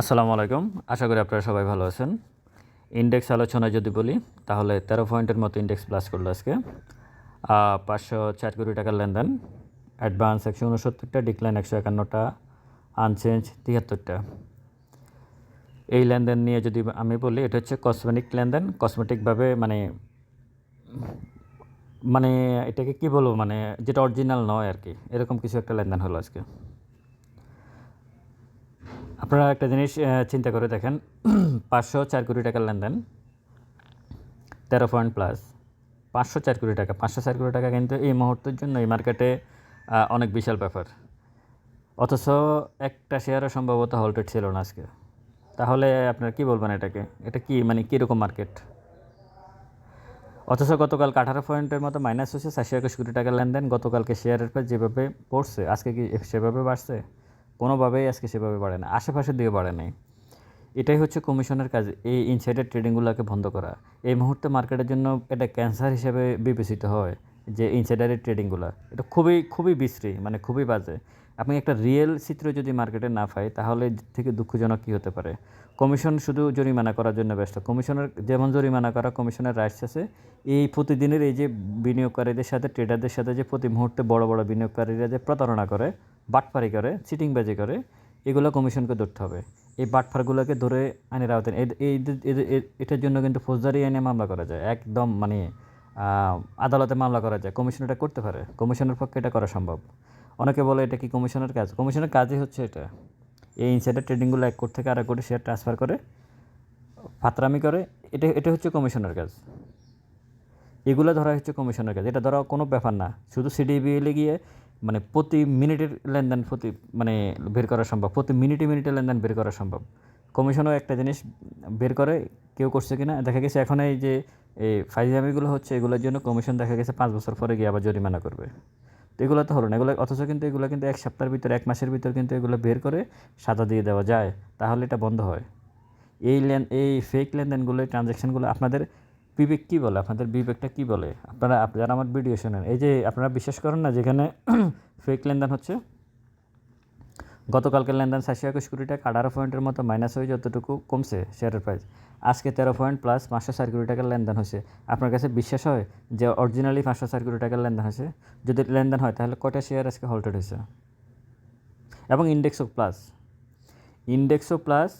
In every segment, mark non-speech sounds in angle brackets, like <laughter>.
আসসালামু আলাইকুম। আশা করি আপনারা সবাই ভালো আছেন। ইন্ডেক্স আলোচনায় যদি বলি, তাহলে তেরো পয়েন্টের মতো ইন্ডেক্স প্লাস করল আজকে। পাঁচশো চার কোটি টাকার লেনদেন। অ্যাডভান্স একশো উনসত্তরটা ডিক্লাইন একশো একান্নটা আনচেঞ্জ তিয়াত্তরটা এই লেনদেন নিয়ে যদি আমি বলি, এটা হচ্ছে কসমেটিক লেনদেন। কসমেটিকভাবে মানে মানে এটাকে কি বলব? মানে যেটা অরিজিনাল নয় আর কি। এরকম কিছু একটা লেনদেন হলো আজকে। আপনারা একটা জিনিস চিন্তা করে দেখেন। <clears throat> পাঁচশো চার কোটি টাকার লেনদেন, তেরো পয়েন্ট প্লাস। পাঁচশো চার কোটি টাকা, পাঁচশো চার কোটি টাকা কিন্তু এই মুহূর্তের জন্য এই মার্কেটে অনেক বিশাল ব্যাপার। অথচ একটা শেয়ারও সম্ভবত হল্টেড ছিল না আজকে। তাহলে আপনারা কি বলবেন এটাকে? এটা কি মানে কীরকম মার্কেট? অথচ গতকাল আঠারো পয়েন্টের মতো মাইনাস হয়েছে চারশো একুশ কোটি টাকার লেনদেন। গতকালকে শেয়ারের পর যেভাবে পড়ছে, আজকে কি সেভাবে বাড়ছে? কোনোভাবেই আজকে সেভাবে বাড়ে না, আশেপাশের দিকে বাড়ে নাই। এটাই হচ্ছে কমিশনের কাজ, এই ইনসাইডের ট্রেডিংগুলোকে বন্ধ করা। এই মুহূর্তে মার্কেটের জন্য এটা ক্যান্সার হিসেবে বিবেচিত হয়, যে ইনসাইডারের ট্রেডিংগুলো এটা খুবই খুবই বিশ্রী মানে খুবই বাজে। আপনি একটা রিয়েল চিত্র যদি মার্কেটে না পাই, তাহলে থেকে দুঃখজনক কী হতে পারে? কমিশন শুধু জরিমানা করার জন্য ব্যস্ত। কমিশনের যেমন জরিমানা করা কমিশনের রাইটস আছে, এই প্রতিদিনের এই যে বিনিয়োগকারীদের সাথে ট্রেডারদের সাথে যে প্রতি মুহূর্তে বড় বড় বিনিয়োগকারীরা যে প্রতারণা করে, বাটপারি করে, চিটিংবাজি করে, এগুলো কমিশনকে ধরতে হবে। এই বাটফারগুলোকে ধরে আইনের আওতায় এটার জন্য কিন্তু ফৌজদারি আইনে মামলা করা যায়। একদম মানে আদালতে মামলা করা যায়। কমিশন এটা করতে পারে। কমিশনের পক্ষে এটা করা সম্ভব। অনেকে বলে এটা কি কমিশনের কাজ? কমিশনের কাজই হচ্ছে এটা। এই ইনসাইডার ট্রেডিংগুলো এক কোটি থেকে আরেক কোটি শেয়ার ট্রান্সফার করে, ফাতরামি করে, এটা এটা হচ্ছে কমিশনের কাজ। এগুলো ধরা হচ্ছে কমিশনের কাজ। এটা ধরা কোনো ব্যাপার না। শুধু সিডিবিএলে গিয়ে মানে প্রতি মিনিটের লেনদেন, প্রতি মানে বের করা সম্ভব। প্রতি মিনিটে মিনিটে লেনদেন বের করা সম্ভব। কমিশনও একটা জিনিস বের করে, কেউ করছে কিনা, দেখা গেছে এখন এই যে, এই ফাইজামিগুলো হচ্ছে, এগুলোর জন্য কমিশন দেখা গেছে পাঁচ বছর পরে গিয়ে আবার জরিমানা করবে। তো এগুলো তো হলো না। এগুলো অথচ কিন্তু এগুলো কিন্তু এক সপ্তাহের ভিতর, এক মাসের ভিতর কিন্তু এগুলো বের করে সাদা দিয়ে দেওয়া যায়। তাহলে এটা বন্ধ হয়। এই লেন, এই ফেক লেনদেনগুলো, এই ট্রানজ্যাকশানগুলো আপনাদের বিবেক কী বলে? আপনাদের বিবেকটা কী বলে? আপনারা যারা আমার ভিডিও শোনেন। এই যে আপনারা বিশ্বাস করেন না যেখানে <clears throat> ফেক লেনদেন হচ্ছে? গতকালকের লেনদেন চারশো একুশ কোটি টাকা, আঠারো পয়েন্টের মতো মাইনাস হয়ে যতটুকু কমছে শেয়ারের প্রাইস আজকে তেরো পয়েন্ট প্লাস পাঁচশো চার কোটি টাকার লেনদেন হয়েছে। আপনার কাছে বিশ্বাস হয় যে অরিজিনালি পাঁচশো চার কোটি টাকার লেনদেন হয়েছে? যদি লেনদেন হয়, তাহলে কয়টা শেয়ার আজকে হল্টেড হয়েছে? এবং ইন্ডেক্সও প্লাস ইন্ডেক্সও প্লাস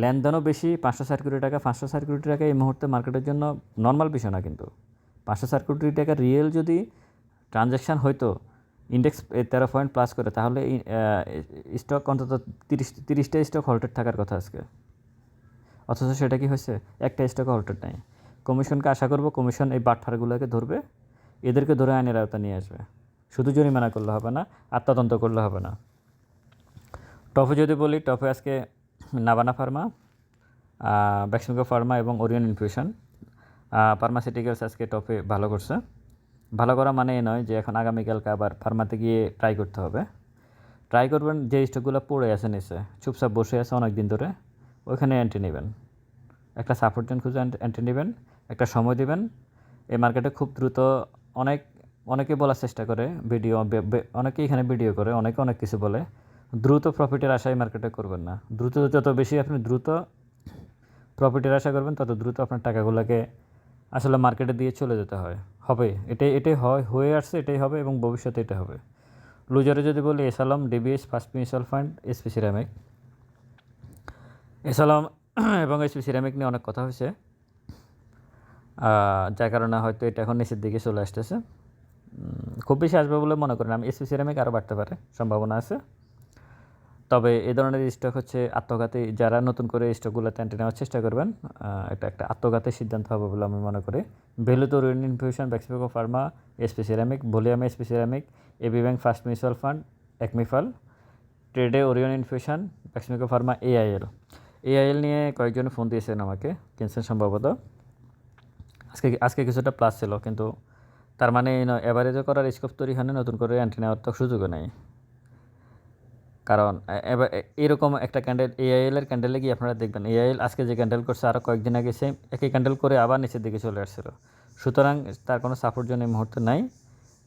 লেনদেনও বেশি, পাঁচশো ষাট কোটি টাকা, পাঁচশো ষাট কোটি টাকা এই মুহূর্তে মার্কেটের জন্য নর্মাল বিষয় না কিন্তু। পাঁচশো ষাট কোটি টাকা রিয়েল যদি ট্রানজ্যাকশান হয়তো ইন্ডেক্স তেরো পয়েন্ট প্লাস করে, তাহলে স্টক অন্তত তিরিশ, তিরিশটা স্টক হল্টেড থাকার কথা আজকে। অথচ সেটা কি হয়েছে? একটা স্টক হল্টেড নাই। কমিশনকে আশা করব কমিশন এই বাটফারগুলোকে ধরবে, এদেরকে ধরে আইনের আওতা নিয়ে আসবে। শুধু জরিমানা করলে হবে না, আর তদন্ত করলে হবে না। টপে যদি বলি, টফে আজকে নাবানা ফার্মা ব্যাক্সিমকো ফার্মা এবং ওরিয়ন ইনফিউশন ফার্মাসিউটিক্যালস আজকে টপে ভালো করছে। ভালো করা মানে এই নয় যে এখন আগামীকালকে আবার ফার্মাতে গিয়ে ট্রাই করতে হবে। ট্রাই করবেন যে স্টকগুলো পড়ে আছে নিচে, চুপচাপ বসে আছে অনেক দিন ধরে, ওইখানে এন্ট্রি নেবেন। একটা সাপোর্ট জোন খুঁজে এন্ট্রি নেবেন, একটা সময় দেবেন। এই মার্কেটে খুব দ্রুত অনেক, অনেকে বলার চেষ্টা করে ভিডিও অনেকে এখানে ভিডিও করে, অনেকে অনেক কিছু বলে। দ্রুত প্রফিটের আশায় মার্কেটে করবেন না। দ্রুত যত বেশি আপনি দ্রুত প্রফিটের আশা করবেন, তত দ্রুত আপনার টাকাগুলোকে আসলে মার্কেটে দিয়ে চলে যেতে হয়। হবে, এটাই এটাই হয়, হয়ে আসছে, এটাই হবে এবং ভবিষ্যতে এটা হবে। লুজারে যদি বলি, এসালাম, DBS, first mutual fund, SP ceramic. এসালাম <clears throat> এবং এসপি সিরামিক নিয়ে অনেক কথা হয়েছে। যার কারণে হয়তো এটা এখন নিচের দিকে চলে আসতেছে। খুব বেশি আসবে বলে মনে করেন আমি এসপি সিরামিক আরও বাড়তে পারে, সম্ভাবনা আছে। তবে এই ধরনের স্টক হচ্ছে আত্মঘাতী। যারা নতুন করে স্টকগুলো টেন্টে নেওয়ার চেষ্টা করবেন এটা একটা আত্মঘাতী সিদ্ধান্ত হবে বলে আমি মনে করি। ভ্যালু তো রিউন infusion Beximco pharma SP ceramic volume SP ceramic AB bank first mutual fund একমিফাল ট্রেডে Orion infusion Beximco pharma AIL AIL নিয়ে কয়েকজন ফোন দিয়েছেন আমাকে, কিনছেন সম্ভবত। আজকে আজকে কিছুটা প্লাস ছিল, কিন্তু তার মানে এভারেজও করার স্কোপ তৈরি হয় নতুন করে অ্যান্টি নেওয়ার তো সুযোগও নেই। কারণ এবার এরকম একটা ক্যান্ডেল এআইএল এর ক্যান্ডেলে গিয়ে আপনারা দেখবেন এআইএল আজকে যে ক্যান্ডেল করছে আরও কয়েকদিন আগে সেম একই ক্যান্ডেল করে আবার নিচের দিকে চলে আসছিল। সুতরাং তার কোনো সাপোর্ট জন্য এই মুহূর্তে নাই।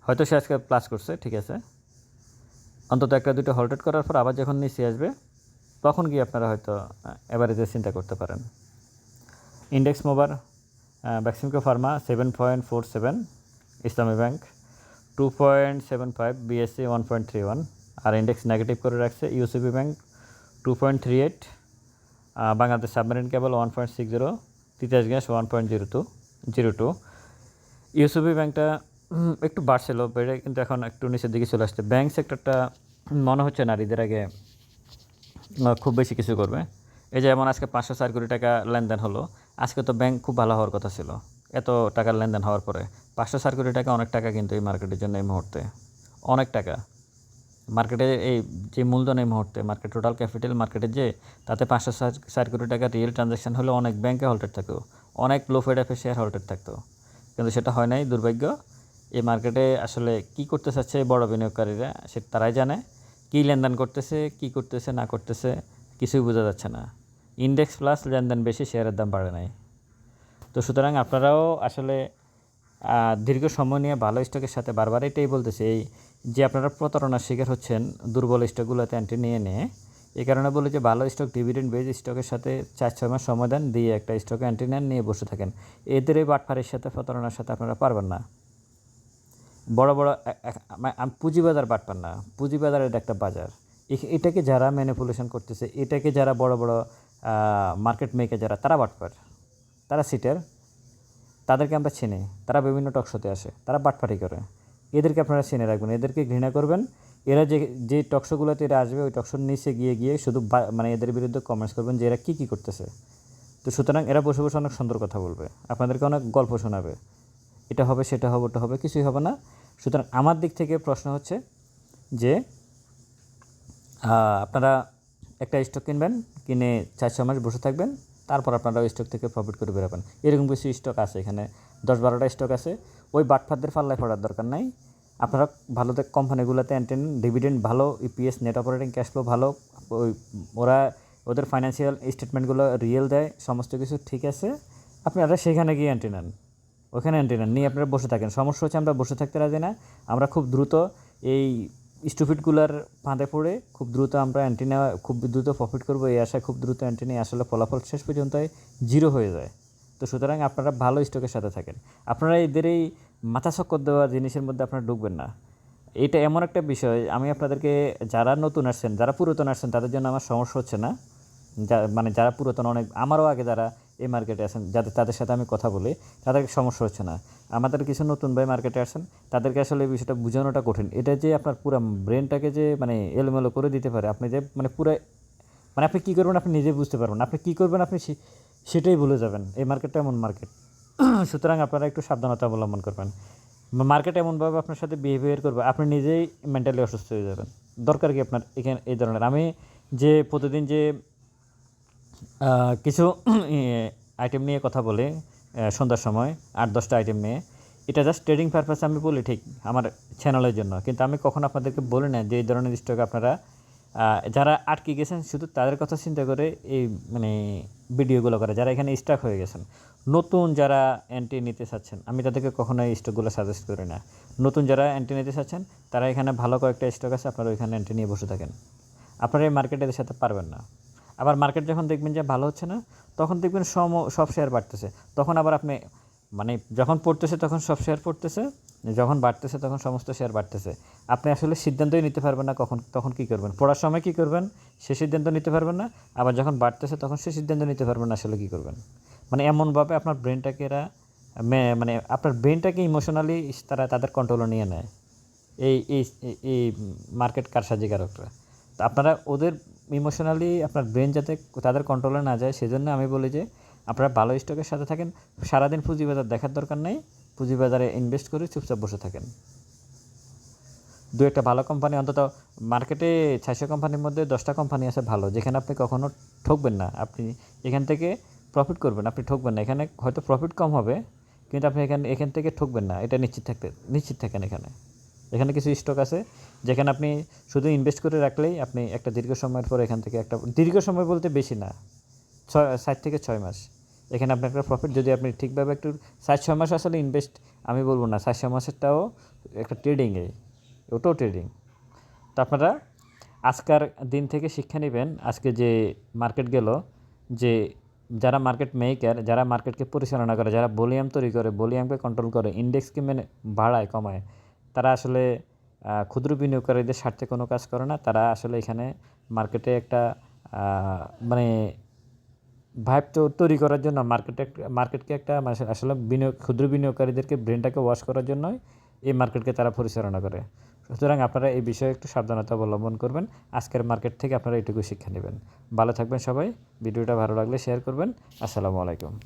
হয়তো সে আজকে প্লাস করছে, ঠিক আছে? অন্তত একটা দুটো হল্টেড করার পর আবার যখন নিচে আসবে, তখন গিয়ে আপনারা হয়তো এভারেজে চিন্তা করতে পারেন। Index mover Beximco pharma seven point four seven Islami bank two point seven five BSC one point three one আর ইন্ডেক্স নেগেটিভ করে রাখছে UCB bank two point three eight Bangladesh submarine cable one point six zero Titas gas one point zero two zero two UCB ব্যাংকটা একটু বাড়ছিল, বেড়ে কিন্তু এখন একটু নিচের দিকে চলে আসছে। ব্যাংক সেক্টরটা মনে হচ্ছে না ঈদের আগে খুব বেশি কিছু করবে। এই যেমন আজকে পাঁচশো চার কোটি টাকা লেনদেন হলো, আজকে তো ব্যাংক খুব ভালো হওয়ার কথা ছিল, এত টাকার লেনদেন হওয়ার পরে। পাঁচশো চার কোটি টাকা অনেক টাকা কিন্তু এই মার্কেটের জন্য এই মুহূর্তে, অনেক টাকা। মার্কেটে এই যে মূলধন এই মুহূর্তে, মার্কেট টোটাল ক্যাপিটাল মার্কেটের যে, তাতে পাঁচশো চার কোটি টাকা রিয়েল ট্রানজ্যাকশন হলে অনেক ব্যাংকে হল্টেড থাকতো। অনেক লো ফেড এফে শেয়ার হল্টেড থাকতো। কিন্তু সেটা হয় নাই, দুর্ভাগ্য। এই মার্কেটে আসলে কি করতে চাচ্ছে বড় বিনিয়োগকারীরা, সে তারাই জানে। কী লেনদেন করতেছে, কি করতেছে, না করতেছে, কিছুই বোঝা যাচ্ছে না। ইন্ডেক্স প্লাস লেনদেন বেশি শেয়ারের দাম বাড়ে নাই। তো সুতরাং আপনারাও আসলে দীর্ঘ সময় নিয়ে ভালো স্টকের সাথে বারবার এটাই বলতেছে এই যে আপনারা প্রতারণার শিকার হচ্ছেন, দুর্বল স্টকগুলোতে অ্যান্টি নিয়ে নিয়ে এই কারণে বলে যে ভালো স্টক ডিভিডেন্ড বেজ স্টকের সাথে চার, ছয় মাস সময় দেন, দিয়ে একটা স্টকে অ্যান্টি নেন, নিয়ে বসে থাকেন। এদের এই বাটফারের সাথে প্রতারণার সাথে আপনারা পারবেন না। বড় বড় আম- পুঁজিবাজার বাটপার না, পুঁজিবাজার এটা একটা বাজার। এটাকে যারা ম্যানিপুলেশন করতেছে, এটাকে যারা বড় বড় মার্কেট মেকার যারা, তারা বাটপার তারা সিটার তাদেরকে আমরা চিনি। তারা বিভিন্ন টকশোতে আসে, তারা বাটপাটি করে। এদেরকে আপনারা চিনে রাখবেন, এদেরকে ঘৃণা করবেন। এরা যে যে টকশোগুলোতে এরা আসবে, ওই টকশোর নিচে গিয়ে গিয়ে শুধু মানে এদের বিরুদ্ধে কমেন্টস করবেন যে এরা কী কী করতেছে। তো সুতরাং এরা বসে বসে অনেক সুন্দর কথা বলবে, আপনাদেরকে অনেক গল্প শোনাবে। এটা হবে, সেটা হবে, ওটা হবে, কিছুই হবে না। সুতরাং আমার দিক থেকে প্রশ্ন হচ্ছে যে আপনারা একটা স্টক কিনবেন, কিনে চার ছ মাস বসে থাকবেন, তারপর আপনারা ওই স্টক থেকে প্রফিট করে বেরোবেন এরকম কিছু স্টক আছে এখানে, দশ, বারোটা স্টক আছে। ওই বাটফারদের পাল্লায় পড়ার দরকার নাই। আপনারা ভালো কোম্পানিগুলোতে এন্টেন ডিভিডেন্ড ভালো EPS net operating cash flow ভালো, ওই ওরা ওদের ফাইন্যান্সিয়াল স্টেটমেন্টগুলো রিয়েল দেয়, সমস্ত কিছু ঠিক আছে। আপনি আপনারা সেখানে গিয়ে এন্ট্রি নেন। ওখানে এন্ট্রি নেন, নিয়ে আপনারা বসে থাকেন। সমস্যা হচ্ছে আমরা বসে থাকতে রাজি না। আমরা খুব দ্রুত এই স্টুপিডগুলার ফাঁদে পড়ে খুব দ্রুত আমরা অ্যান্টি নেওয়া, খুব দ্রুত প্রফিট করব। এই আশায় খুব দ্রুত অ্যান্টি নিয়ে আসলে ফলাফল শেষ পর্যন্ত জিরো হয়ে যায়। তো সুতরাং আপনারা ভালো স্টকের সাথে থাকেন। আপনারা এদের এই মাথা চক্কর দেওয়া জিনিসের মধ্যে আপনারা ঢুকবেন না। এটা এমন একটা বিষয়, আমি আপনাদেরকে যারা নতুন আসছেন, যারা পুরাতন আসছেন, তাদের জন্য আমার সমস্যা হচ্ছে না। যা মানে যারা পুরাতন, অনেক, আমারও আগে যারা এই মার্কেটে আসেন, যাদের, তাদের সাথে আমি কথা বলি তাদেরকে সমস্যা হচ্ছে না। আমাদের কিছু নতুন ভাই মার্কেটে আসেন, তাদেরকে আসলে এই বিষয়টা বোঝানোটা কঠিন। এটা যে আপনার পুরো ব্রেনটাকে যে মানে এলোমেলো করে দিতে পারে, আপনি যে মানে পুরো মানে আপনি কী করবেন আপনি নিজে বুঝতে পারবেন আপনি কী করবেন আপনি সেটাই ভুলে যাবেন। এই মার্কেটটা এমন মার্কেট <clears throat> সুতরাং আপনারা একটু সাবধানতা অবলম্বন করবেন। মার্কেট এমনভাবে আপনার সাথে বিহেভিয়ার করবে, আপনি নিজেই মেন্টালি অসুস্থ হয়ে যাবেন। দরকার কি আপনার এখানে, এই ধরনের? আমি যে প্রতিদিন যে কিছু <clears throat> আইটেম নিয়ে কথা বলে সন্ধ্যার সময়, আট, দশটা আইটেম নিয়ে, এটা জাস্ট ট্রেডিং পারপাসে আমি বলি ঠিক আমার চ্যানেলের জন্য। কিন্তু আমি কখনো আপনাদেরকে বলি না যে এই ধরনের স্টক আপনারা যারা আটকে গেছেন শুধু তাদের কথা চিন্তা করে এই মানে ভিডিওগুলো করে যারা এখানে স্টাক হয়ে গেছেন। নতুন যারা অ্যান্টি নিতে চাচ্ছেন, আমি তাদেরকে কখনো এই স্টকগুলো সাজেস্ট করি না। নতুন যারা অ্যান্টি নিতে চাচ্ছেন, তারা এখানে ভালো কয়েকটা স্টক আছে, আপনারা ওইখানে অ্যান্টি নিয়ে বসে থাকেন। আপনারা এই মার্কেটে এদের সাথে পারবেন না। আবার মার্কেট যখন দেখবেন যে ভালো হচ্ছে না, তখন দেখবেন সম, সব শেয়ার বাড়তেছে। তখন আবার আপনি মানে যখন পড়তেছে তখন সব শেয়ার পড়তেছে, যখন বাড়তেছে তখন সমস্ত শেয়ার বাড়তেছে। আপনি আসলে সিদ্ধান্তই নিতে পারবেন না কখন, তখন কী করবেন? পড়ার সময় কী করবেন? সে সিদ্ধান্ত নিতে পারবেন না। আবার যখন বাড়তেছে তখন সে সিদ্ধান্ত নিতে পারবেন না আসলে কী করবেন? মানে এমনভাবে আপনার ব্রেনটাকে এরা মানে আপনার ব্রেনটাকে ইমোশনালি তারা তাদের কন্ট্রোলে নিয়ে নেয়। এই এই, এই- মার্কেট কারসাজিকারকরা। তো আপনারা ওদের ইমোশনালি আপনার ব্রেন যাতে তাদের কন্ট্রোলে না যায়, সেজন্য আমি বলি যে আপনারা ভালো স্টকের সাথে থাকেন। সারাদিন পুঁজিবাজার দেখার দরকার নেই। পুঁজিবাজারে ইনভেস্ট করে চুপচাপ বসে থাকেন। দু একটা ভালো কোম্পানি অন্তত মার্কেটে ছয়শো কোম্পানির মধ্যে দশটা কোম্পানি আছে ভালো, যেখানে আপনি কখনো ঠকবেন না। আপনি এখান থেকে প্রফিট করবেন, আপনি ঠকবেন না। এখানে হয়তো প্রফিট কম হবে, কিন্তু আপনি এখানে, এখান থেকে ঠকবেন না। এটা নিশ্চিত থাকতে, নিশ্চিত থাকেন এখানে। এখানে কিছু স্টক আছে, যেখানে আপনি শুধু ইনভেস্ট করে রাখলেই আপনি একটা দীর্ঘ সময়ের পর এখান থেকে একটা, দীর্ঘ সময় বলতে বেশি না, ছয় ষাট থেকে ছয় মাস। এখানে আপনার একটা প্রফিট যদি আপনি ঠিকভাবে একটু সাত, ছয় মাস আসলে ইনভেস্ট আমি বলব না, সাত, ছয় মাসেরটাও একটা ট্রেডিংয়ে ওটাও ট্রেডিং তো আপনারা আজকের দিন থেকে শিক্ষা নেবেন, আজকে যে মার্কেট গেল, যে যারা মার্কেট মেকার যারা মার্কেটকে পরিচালনা করে, যারা ভলিউম তৈরি করে ভলিউমকে কন্ট্রোল করে ইন্ডেক্সকে মেনে বাড়ায়, কমায়, তারা আসলে ক্ষুদ্র বিনিয়োগকারীদের স্বার্থে কোনো কাজ করে না, তারা আসলে এখানে মার্কেটে একটা মানে ভাইব তো তৈরি করার জন্য মার্কেট মার্কেটকে একটা মাস- আসলে বিনিয়োগ, ক্ষুদ্র বিনিয়োগকারীদেরকে ব্রেনটাকে ওয়াশ করার জন্যই এই মার্কেটকে তারা পরিচালনা করে। সুতরাং আপনারা এই বিষয়ে একটু সাবধানতা অবলম্বন করবেন। আজকের মার্কেট থেকে আপনারা এটুকু শিক্ষা নেবেন। ভালো থাকবেন সবাই। ভিডিওটা ভালো লাগলে শেয়ার করবেন। আসসালামু আলাইকুম।